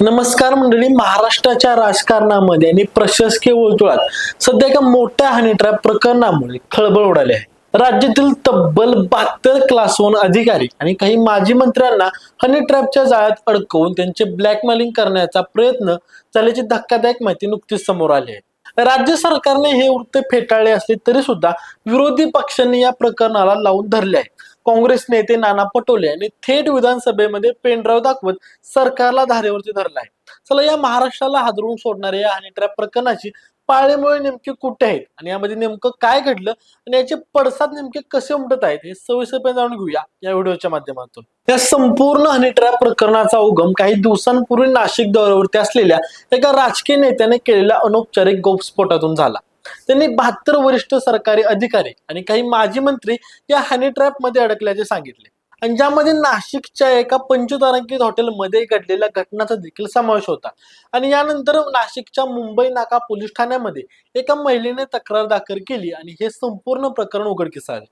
नमस्कार मंडळी महाराष्ट्राच्या राजकारणामध्ये आणि प्रशासकीय वर्तुळात सध्या एका मोठ्या हनीट्रॅप प्रकरणामुळे खळबळ उडाली आहे. राज्यातील तब्बल बहात्तर क्लास वन अधिकारी आणि काही माजी मंत्र्यांना हनीट्रॅपच्या जाळ्यात अडकवून त्यांचे ब्लॅकमेलिंग करण्याचा प्रयत्न झाल्याची धक्कादायक माहिती नुकतीच समोर आली आहे. राज्य सरकारने हे वृत्त फेटाळले असले तरी सुद्धा विरोधी पक्षांनी या प्रकरणाला लावून धरले आहे. काँग्रेस नेते नाना पटोले यांनी थेट विधानसभेमध्ये पेनड्राईव्ह दाखवत सरकारला धारेवरती धरला आहे. चला या महाराष्ट्राला हादरून सोडणाऱ्या या हनी ट्रॅप प्रकरणाची पाळेमुळे नेमके कुठे आहेत? आणि यामध्ये नेमकं काय घडलं? आणि याचे पडसाद नेमके कसे उमटत आहेत? हे सविस्तरपणे जाणून घेऊया या व्हिडिओच्या माध्यमातून. या संपूर्ण हनी ट्रॅप प्रकरणाचा उगम काही दिवसांपूर्वी नाशिक दौऱ्यावरती असलेल्या एका राजकीय नेत्याने केलेल्या अनौपचारिक गोपस्फोटातून झाला. त्यांनी बहात्तर वरिष्ठ सरकारी अधिकारी आणि काही माजी मंत्री या हनी ट्रॅपमध्ये अडकल्याचे सांगितले. आणि ज्यामध्ये नाशिकच्या एका पंचतारांकित हॉटेलमध्ये घडलेल्या घटनाचा देखील समावेश होता. आणि यानंतर नाशिकच्या मुंबई नाका पोलीस ठाण्यामध्ये एका महिलेने तक्रार दाखल केली आणि हे संपूर्ण प्रकरण उघडकीस आले.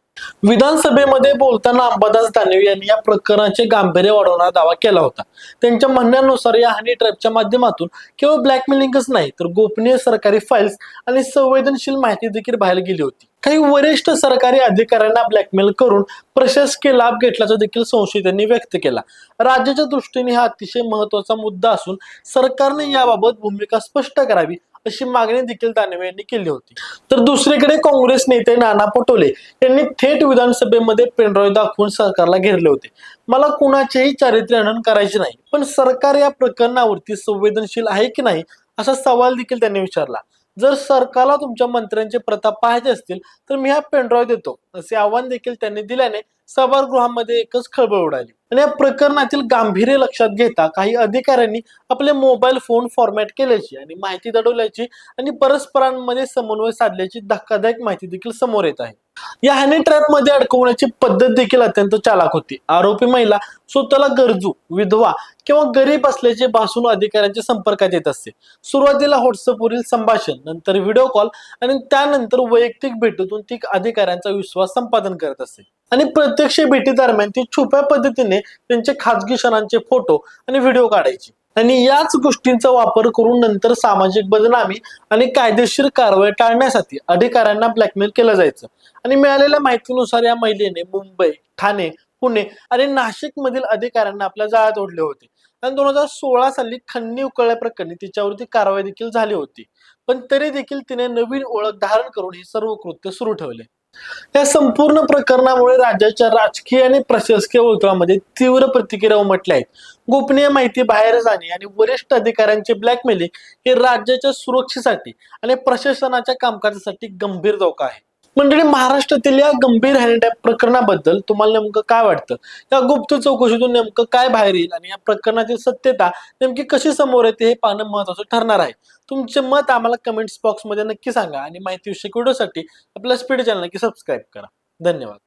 विधानसभेमध्ये बोलताना अंबादास दानवे यांनी या प्रकरणाचे गांभीर्य वाढवण्याचा दावा केला होता. त्यांच्या म्हणण्यानुसार या हनी ट्रॅपच्या माध्यमातून केवळ ब्लॅकमेलिंगच नाही तर गोपनीय सरकारी फाईल्स आणि संवेदनशील माहिती देखील बाहेर गेली होती. काही वरिष्ठ सरकारी अधिकाऱ्यांना ब्लॅकमेल करून प्रशासकीय लाभ घेतल्याचा देखील संशय त्यांनी व्यक्त केला. राज्याच्या दृष्टीने हा अतिशय महत्त्वाचा मुद्दा असून सरकारने याबाबत भूमिका स्पष्ट करावी अशी मागणी देखील दानवे यांनी केली होती. तर दुसरीकडे काँग्रेस नेते नाना पटोले यांनी थेट विधानसभेमध्ये पेनड्रॉय दाखवून सरकारला घेरले होते. मला कुणाचेही चारित्र्य हनन करायचे नाही पण सरकार या प्रकरणावरती संवेदनशील आहे की नाही असा सवाल देखील त्यांनी विचारला. जर सरकारला तुमच्या मंत्र्यांचे प्रताप पाहायचे असतील तर मी हा पेनड्रॉय देतो. असे आव्हान देखील त्यांनी दिल्याने सभागृहामध्ये एकच खळबळ उडाली. आणि या प्रकरणातील गांभीर्य लक्षात घेता काही अधिकाऱ्यांनी आपले मोबाईल फोन फॉर्मॅट केल्याची आणि माहिती दडवल्याची आणि परस्परांमध्ये समन्वय साधल्याची धक्कादायक माहिती देखील समोर येत आहे. या हॅनी ट्रॅपमध्ये अडकवण्याची पद्धत देखील अत्यंत चालाक होती. आरोपी महिला स्वतःला गरजू विधवा किंवा गरीब असल्याचे भासून अधिकाऱ्यांच्या संपर्कात येत असते. सुरुवातीला व्हॉट्सअपवरील संभाषण नंतर व्हिडिओ कॉल आणि त्यानंतर वैयक्तिक भेटीतून ती अधिकाऱ्यांचा विश्वास संपादन करत असते. आणि प्रत्यक्ष भेटी दरम्यान ती छुप्या पद्धतीने त्यांचे खाजगी क्षणांचे फोटो आणि व्हिडिओ काढायची. आणि याच गोष्टींचा वापर करून नंतर सामाजिक बदनामी आणि कायदेशीर कारवाई टाळण्यासाठी अधिकाऱ्यांना ब्लॅकमेल केलं जायचं. आणि मिळालेल्या माहितीनुसार या महिलेने मुंबई ठाणे पुणे आणि नाशिक मधील अधिकाऱ्यांना आपल्या जाळ्यात ओढले होते. आणि दोन हजार सोळा साली खन्नी उकळल्या प्रकरणी तिच्यावरती कारवाई देखील झाली होती. पण तरी देखील तिने नवीन ओळख धारण करून हे सर्व कृत्य सुरू ठेवले. या संपूर्ण प्रकरणामुळे राज्याच्या राजकीय आणि प्रशासकीय वर्तुळामध्ये तीव्र प्रतिक्रिया उमटल्या आहेत. गोपनीय माहिती बाहेर जाणे आणि वरिष्ठ अधिकाऱ्यांचे ब्लॅकमेलिंग हे राज्याच्या सुरक्षेसाठी आणि प्रशासनाच्या कामकाजासाठी गंभीर धोका आहे. मंडळी महाराष्ट्रातील या गंभीर हॅन्डॅप प्रकरणाबद्दल तुम्हाला नेमकं काय वाटतं? या गुप्त चौकशीतून नेमकं काय बाहेर येईल आणि या प्रकरणाची सत्यता नेमकी कशी समोर येते हे पाहणं महत्वाचं ठरणार आहे. तुमचे मत आम्हाला कमेंट्स बॉक्समध्ये नक्की सांगा आणि माहिती विषय व्हिडिओसाठी आपल्या स्पीड चॅनल नक्की सबस्क्राईब करा. धन्यवाद.